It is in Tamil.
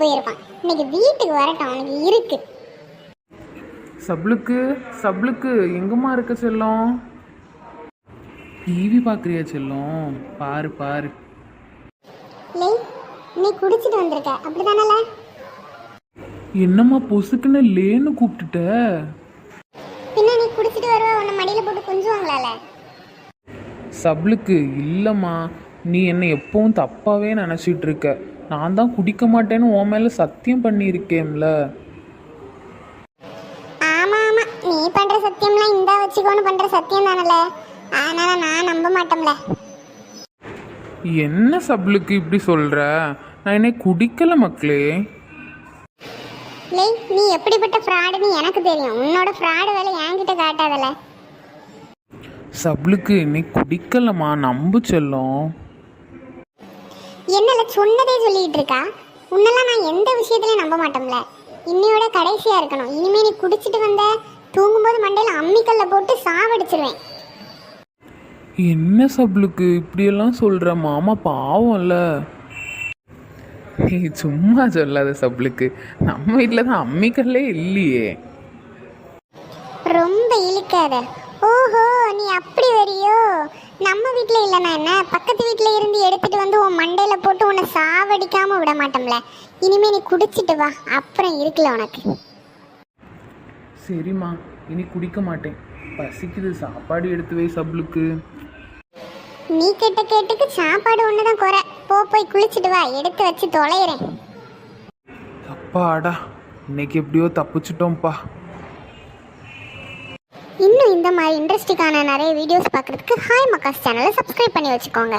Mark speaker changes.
Speaker 1: போயிருப்பான். இன்னைக்கு வீட்டுக்கு வரட்டும் அவனுக்கு இருக்கு.
Speaker 2: சப்ளுக்கு சப்ளுக்கு எங்கம்மா இருக்க செல்லம்? டிவி பார்க்குறியா செல்லம்? பாரு பாரு.
Speaker 1: லே நீ குடிச்சிட்டு வந்திருக்க. அப்படிதானல
Speaker 2: என்னம்மா பொசுக்குன்னு லேன்னு கூப்பிட்டுட்ட?
Speaker 1: பின்ன நீ குடிச்சிட்டு வருவ உன்னை மடியில போட்டு கொஞ்சுவாங்களால?
Speaker 2: சப்ளுக்கு இல்லைம்மா. நீ என்னை எப்பவும் தப்பாகவே நினச்சிட்டு இருக்க நான் தான் குடிக்க மாட்டேன்னு உன் மேலே சத்தியம் பண்ணியிருக்கேன்ல.
Speaker 1: ஆமா ஆமா. நீ பண்ற சத்தியம்லாம் இந்த வச்சுக்கோன்னு பண்ற சத்தியம் தானல. அதனால நான் நம்ப மாட்டோம்ல.
Speaker 2: என்ன சப்ளுக்கு இப்படி சொல்கிற நான் என்னை குடிக்கல மக்களே.
Speaker 1: லே நீ எப்படிப்பட்ட ஃப்ராடுன்னு எனக்கு தெரியும். உன்னோட ஃப்ராடு வேலை என்கிட்ட காட்டாதல.
Speaker 2: சப்ளுக்கு என்னை குடிக்கலம்மா. நம்பு செல்லம்.
Speaker 1: என்னல சொன்னதே சொல்லிட்டு இருக்கா? உன்னெல்லாம் நான் எந்த விஷயத்துலயும் நம்ப மாட்டோம்ல. இன்னையோட கடைசியா இருக்கணும். இனிமே நீ குடிச்சிட்டு வந்த தூங்கும்போது மண்டையில அம்மிக்கல்ல போட்டு சாவடிச்சிருவேன்.
Speaker 2: என்ன சப்ளுக்கு இப்படியெல்லாம் சொல்கிற மாமா பாவம்ல. நீ சும்மா சொல்லாத சப்ளுக்கு நம்ம வீட்டில் தான் அம்மிக்கல்லே இல்லையே.
Speaker 1: ரொம்ப இழுக்காத. நீ அப்படி வரியோ நம்ம வீட்ல இல்லைனா என்ன? பக்கத்து வீட்ல இருந்து எடுத்துட்டு வந்து உன் மண்டையில போட்டு உன்னை சாவடிக்காம விட மாட்டோம்ல. இனிமே நீ குடிச்சிட்டு வா. அப்புறம் இருக்குல்ல உனக்கு.
Speaker 2: சரிம்மா. இனி குடிக்க மாட்டேன். பசிக்குது. சாப்பாடு எடுத்து வை சப்ளுக்கு
Speaker 1: நீ கேட்ட கேட்டுக்கு சாப்பாடு ஒண்ணுதான் குறை. போ போய் குளிச்சிட்டு வா. எடுத்து வச்சு தொலைகிறேன்
Speaker 2: அப்பாடா இன்னைக்கு எப்படியோ தப்பிச்சிட்டோம்ப்பா.
Speaker 1: இன்னும் இந்த மாதிரி இன்ட்ரெஸ்டிங்கான நிறைய வீடியோஸ் பார்க்குறதுக்கு ஹாய் மக்காஸ் சேனலை சப்ஸ்கிரைப் பண்ணி வச்சுக்கோங்க.